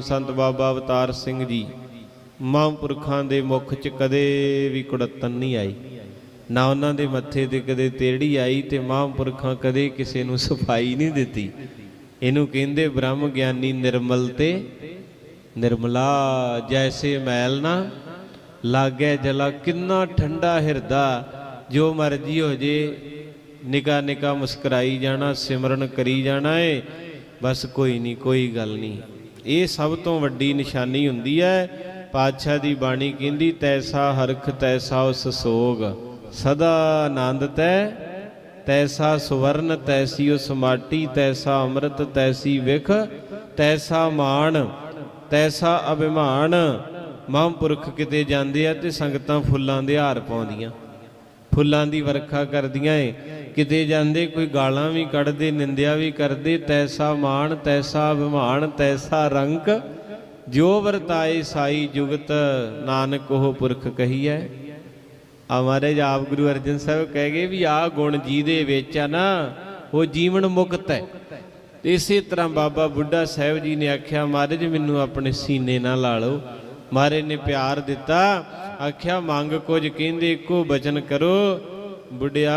ਸੰਤ ਬਾਬਾ ਅਵਤਾਰ ਸਿੰਘ ਜੀ ਮਹਾਂਪੁਰਖਾਂ ਦੇ ਮੁਖ 'ਚ ਕਦੇ ਵੀ ਕੁੜੱਤਨ ਨਹੀਂ ਆਈ। ਨਾ ਉਹਨਾਂ ਦੇ ਮੱਥੇ ਤੇ ਕਦੇ ਤੇੜੀ ਆਈ ਤੇ ਮਹਾਂਪੁਰਖਾਂ ਕਦੇ ਕਿਸੇ ਨੂੰ ਸਫ਼ਾਈ ਨਹੀਂ ਦਿੱਤੀ। ਇਹਨੂੰ ਕਹਿੰਦੇ ਬ੍ਰਹਮ ਗਿਆਨੀ ਨਿਰਮਲ ਤੇ ਨਿਰਮਲਾ, ਜੈਸੇ ਮੈਲ ਨਾ, ਲਾਗੇ ਜਲਾ ਕਿੰਨਾ ਠੰਡਾ ਹਿਰਦਾ, ਜੋ ਮਰਜ਼ੀ ਹੋ ਜੇ, ਨਿਕਾ ਨਿਕਾ ਮੁਸਕਰਾਈ ਜਾਣਾ, ਸਿਮਰਨ ਕਰੀ ਜਾਣਾ ਏ, ਬਸ ਕੋਈ ਨਹੀਂ, ਕੋਈ ਗੱਲ ਨਹੀਂ। ਇਹ ਸਭ ਤੋਂ ਵੱਡੀ ਨਿਸ਼ਾਨੀ ਹੁੰਦੀ ਹੈ, ਪਾਤਸ਼ਾਹ ਦੀ ਬਾਣੀ ਕਹਿੰਦੀ, ਤੈਸਾ ਹਰਖ, ਤੈਸਾ ਉਸ ਸੋਗ। ਸਦਾ ਆਨੰਦ ਤੈ, ਤੈਸਾ ਸੁਵਰਨ, ਤੈਸੀ ਉਸ ਮਾਟੀ, ਤੈਸਾ ਅੰਮ੍ਰਿਤ, ਤੈਸੀ ਵਿਖ, ਤੈਸਾ ਮਾਣ, ਤੈਸਾ ਅਭਿਮਾਨ। ਮਹਾਂਪੁਰਖ ਕਿਤੇ ਜਾਂਦੇ ਆ ਤੇ ਸੰਗਤਾਂ ਫੁੱਲਾਂ ਦੇ ਹਾਰ ਪਾਉਂਦੀਆਂ। ਫੁੱਲਾਂ ਦੀ ਵਰਖਾ ਕਰਦੀਆਂ ਏ। ਕਿਤੇ ਜਾਂਦੇ ਕੋਈ ਗਾਲਾਂ ਵੀ ਕੱਢਦੇ, ਨਿੰਦਿਆ ਵੀ ਕਰਦੇ, ਤੈਸਾ ਮਾਣ, ਤੈਸਾ ਅਭਿਮਾਨ, ਤੈਸਾ ਰੰਗ। ਜੋ ਵਰਤਾਏ ਸਾਈ ਜੁਗਤ, ਨਾਨਕ ਉਹ ਪੁਰਖ ਕਹੀਐ। ਆ ਆਪ ਗੁਰੂ ਅਰਜਨ ਸਾਹਿਬ ਕਹਿ ਗਏ ਵੀ ਆ ਗੁਣ ਜੀ ਦੇ ਵਿੱਚ ਆ ਨਾ, ਉਹ ਜੀਵਨ ਮੁਕਤ ਹੈ ਇਸੇ ਤਰ੍ਹਾਂ ਬਾਬਾ ਬੁੱਢਾ ਸਾਹਿਬ ਜੀ ਨੇ ਆਖਿਆ, ਮਹਾਰਾਜ, ਮੈਨੂੰ ਆਪਣੇ ਸੀਨੇ ਨਾਲ ਲਾ ਲਓ ਮਹਾਰਾਜ ਨੇ ਪਿਆਰ ਦਿੱਤਾ, ਆਖਿਆ, ਮੰਗ ਕੁਝ, ਕਹਿੰਦੇ, ਇੱਕੋ ਬਚਨ ਕਰੋ। ਬੁੱਢਿਆ